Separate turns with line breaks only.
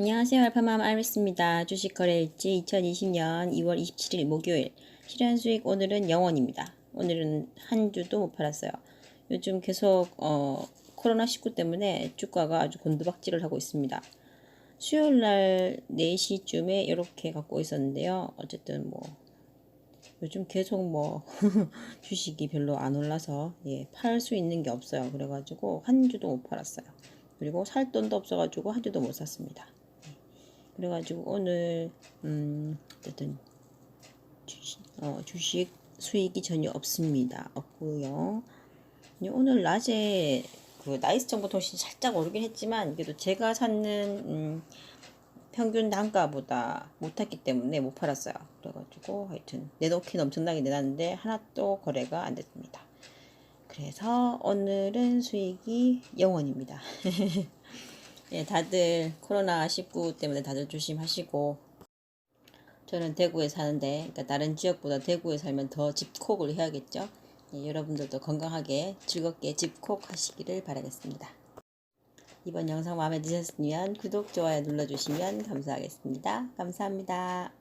안녕하세요. 알파맘 알리스입니다. 주식 거래일지 2020년 2월 27일 목요일 실현 수익 오늘은 0원입니다. 오늘은 한 주도 못 팔았어요. 요즘 계속 어, 코로나19 때문에 주가가 아주 곤두박질을 하고 있습니다. 수요일 날 4시쯤에 이렇게 갖고 있었는데요. 어쨌든 뭐 요즘 계속 뭐 주식이 별로 안 올라서 예, 팔 수 있는 게 없어요. 그래가지고 한 주도 못 팔았어요. 그리고 살 돈도 없어가지고 한 주도 못 샀습니다. 예. 그래가지고 오늘 음 어쨌든 주식, 어, 주식 수익이 전혀 없습니다. 없고요. 예, 오늘 낮에 그 나이스 정보통신 살짝 오르긴 했지만 그래도 제가 샀는 음, 평균 단가보다 못했기 때문에 못 팔았어요. 그래가지고 하여튼 내놓기는 엄청나게 내놨는데 하나도 거래가 안 됐습니다. 그래서 오늘은 수익이 0원입니다. 예, 다들 코로나19 때문에 다들 조심하시고 저는 대구에 사는데 그러니까 다른 지역보다 대구에 살면 더 집콕을 해야겠죠. 예, 여러분들도 건강하게 즐겁게 집콕 하시기를 바라겠습니다. 이번 영상 마음에 드셨으면 구독, 좋아요 눌러주시면 감사하겠습니다. 감사합니다.